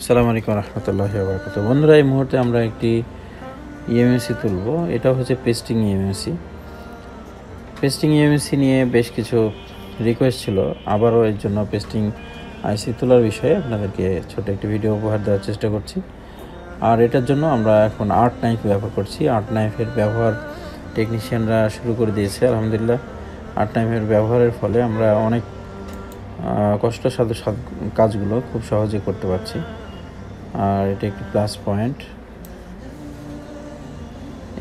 আসসালামু আলাইকুম রহমতুল্লাহ বরকত বন্ধুরা, এই মুহূর্তে আমরা একটি ইএমএসি তুলব। এটা হচ্ছে পেস্টিং ইএমএসি পেস্টিং ইএমএসি নিয়ে বেশ কিছু রিকোয়েস্ট ছিল। আবারও এর জন্য পেস্টিং আইসি তোলার বিষয়ে আপনাদেরকে ছোট একটি ভিডিও উপহার দেওয়ার চেষ্টা করছি। আর এটার জন্য আমরা এখন আর্ট নাইফ ব্যবহার করছি। আর্ট নাইফের ব্যবহার টেকনিশিয়ানরা শুরু করে দিয়েছে, আলহামদুলিল্লাহ। আর্ট নাইফের ব্যবহারের ফলে আমরা অনেক কষ্টসাধ্য কাজগুলো খুব সহজে করতে পারছি। আর এটা একটি প্লাস পয়েন্ট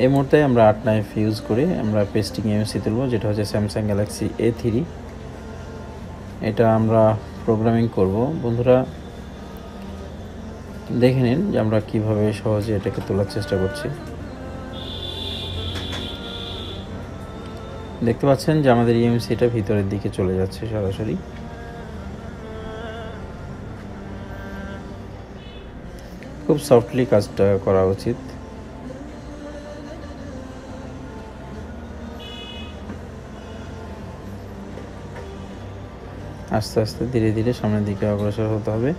এই মুহূর্তে আমরা আট নাইফ ইউজ করি, আমরা পেস্টিং এমসি তুলব, যেটা হচ্ছে স্যামসাং গ্যালাক্সি এ থ্রি এটা আমরা প্রোগ্রামিং করব। বন্ধুরা, দেখে নিন যে আমরা কীভাবে সহজে এটাকে তোলার চেষ্টা করছি। দেখতে পাচ্ছেন যে আমাদের ইএমসিটা ভিতরের দিকে চলে যাচ্ছে সরাসরি। খুব সফটলি কাজটা করা উচিত। আস্তে আস্তে ধীরে ধীরে সামনের দিকে অগ্রসর হতে হবে।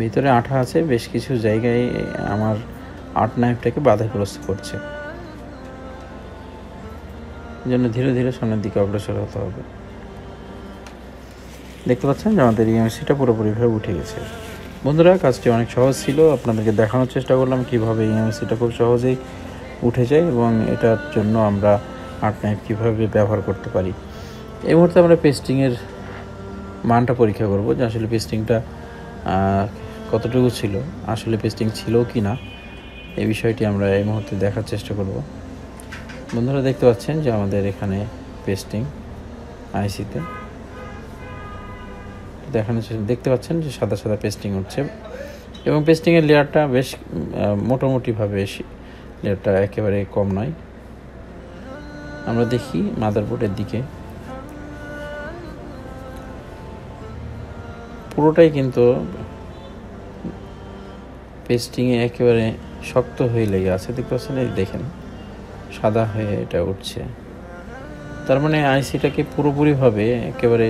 ভিতরে আঠা আছে, বেশ কিছু জায়গায় আমার আট নাইফটাকে বাধাগ্রস্ত করছে। জন্য ধীরে ধীরে সামনের দিকে অগ্রসর হতে হবে। দেখতে পাচ্ছেন যে আমাদের ইএমসিটা পুরোপুরিভাবে উঠে গেছে। বন্ধুরা, কাজটি অনেক সহজ ছিল। আপনাদেরকে দেখানোর চেষ্টা করলাম কীভাবে ইএমসিটা খুব সহজেই উঠে যায় এবং এটার জন্য আমরা আর্ট নাইফ কীভাবে ব্যবহার করতে পারি। এই মুহূর্তে আমরা পেস্টিংয়ের মানটা পরীক্ষা করব যে আসলে পেস্টিংটা কতটুকু ছিল, আসলে পেস্টিং ছিল কি না, এই বিষয়টি আমরা এই মুহূর্তে দেখার চেষ্টা করব। বন্ধুরা, দেখতে পাচ্ছেন যে আমাদের এখানে পেস্টিং আইসিতে দেখানোর দেখতে পাচ্ছেন যে সাদা সাদা পেস্টিং উঠছে। এবং পেস্টিংয়ের লেয়ারটা বেশ মোটামুটিভাবে লেয়ারটা একেবারে কম নয়। আমরা দেখি মাদারবোর্ডের দিকে। পুরোটাই কিন্তু পেস্টিংয়ে একেবারে শক্ত হয়ে লেগে আছে। দেখতে পাচ্ছেন, এই দেখেন, সাদা হয়ে এটা উঠছে। তার মানে আইসিটাকে পুরোপুরিভাবে একেবারে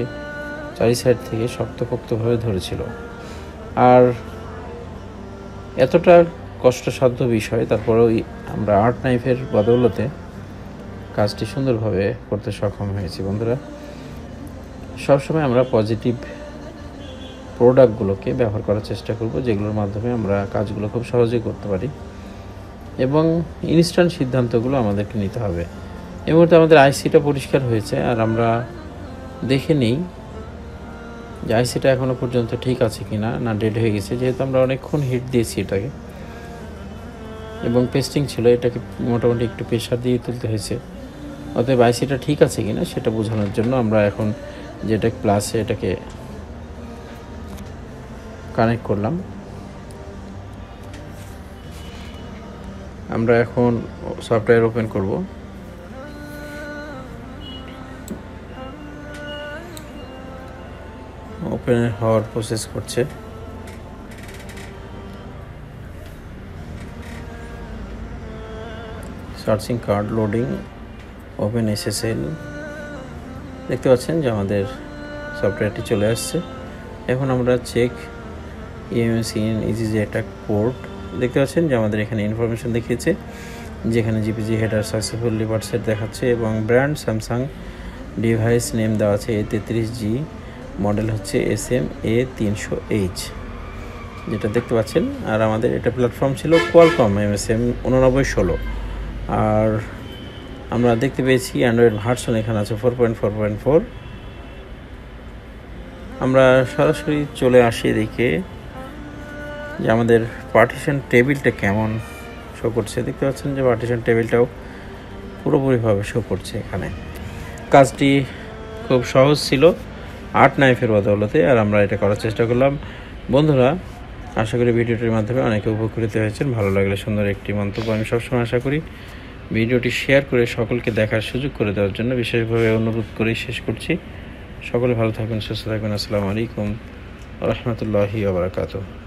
চারি সাইড থেকে শক্তপোক্তভাবে ধরেছিল। আর এতটা কষ্টসাধ্য বিষয়, তারপরেও আমরা আর্ট নাইফের বদৌলতে কাজটি সুন্দরভাবে করতে সক্ষম হয়েছি। বন্ধুরা, সবসময় আমরা পজিটিভ প্রোডাক্টগুলোকে ব্যবহার করার চেষ্টা করব, যেগুলোর মাধ্যমে আমরা কাজগুলো খুব সহজেই করতে পারি। এবং ইনস্ট্যান্ট সিদ্ধান্তগুলো আমাদেরকে নিতে হবে। এই মুহূর্তে আমাদের আইসিটা পরিষ্কার হয়েছে, আর আমরা দেখে নিই যে আইসিটা এখনও পর্যন্ত ঠিক আছে কি না না ডেড হয়ে গেছে, যেহেতু আমরা অনেকক্ষণ হিট দিয়েছি এটাকে। এবং পেস্টিং ছিল, এটাকে মোটামুটি একটু প্রেশার দিয়ে তুলতে হয়েছে। অতএব আইসিটা ঠিক আছে কি না সেটা বোঝানোর জন্য আমরা এখন যেটা প্লাসে এটাকে কানেক্ট করলাম। আমরা এখন সফটওয়্যার ওপেন করব। ওপেন হওয়ার প্রসেস করছে। Searching card loading, open SSL. দেখতে পাচ্ছেন যে আমাদের সফটওয়্যারটি চলে আসছে। এখন আমরা চেক ইএমএসি ইন ইজি যে একটা পোর্ট। দেখতে পাচ্ছেন যে আমাদের এখানে ইনফরমেশন দেখিয়েছে যেখানে জিপিজি হেডার সাকসেসফুলি পার্সেট দেখাচ্ছে এবং ব্র্যান্ড স্যামসাং ডিভাইস নেম দেওয়া আছে এ তেত্রিশ জি। মডেল হচ্ছে এস এম এ তিনশো এইচ যেটা দেখতে পাচ্ছেন। আর আমাদের এটা প্ল্যাটফর্ম ছিল কোয়ালকম এম এস এম উননব্বই ষোলো। আর আমরা দেখতে পেয়েছি অ্যান্ড্রয়েড ভার্সন এখানে আছে four point four point four আমরা সরাসরি চলে আসি এদিকে, যে আমাদের পার্টিশন টেবিলটা কেমন শো করছে। দেখতে পাচ্ছেন যে পার্টিশন টেবিলটাও পুরোপুরিভাবে শো করছে এখানে। কাজটি খুব সহজ ছিল। আট নাইফের বদৌলতে আর আমরা এটা করার চেষ্টা করলাম। বন্ধুরা, আশা করি ভিডিওটির মাধ্যমে অনেকে উপকৃত হয়েছেন। ভালো লাগলে সুন্দর একটি মন্তব্য আমি সবসময় আশা করি। ভিডিওটি শেয়ার করে সকলকে দেখার সুযোগ করে দেওয়ার জন্য বিশেষভাবে অনুরোধ করেই শেষ করছি। সকলে ভালো থাকবেন, সুস্থ থাকবেন। আসসালামু আলাইকুম রহমতুল্লাহি আবরাকাতু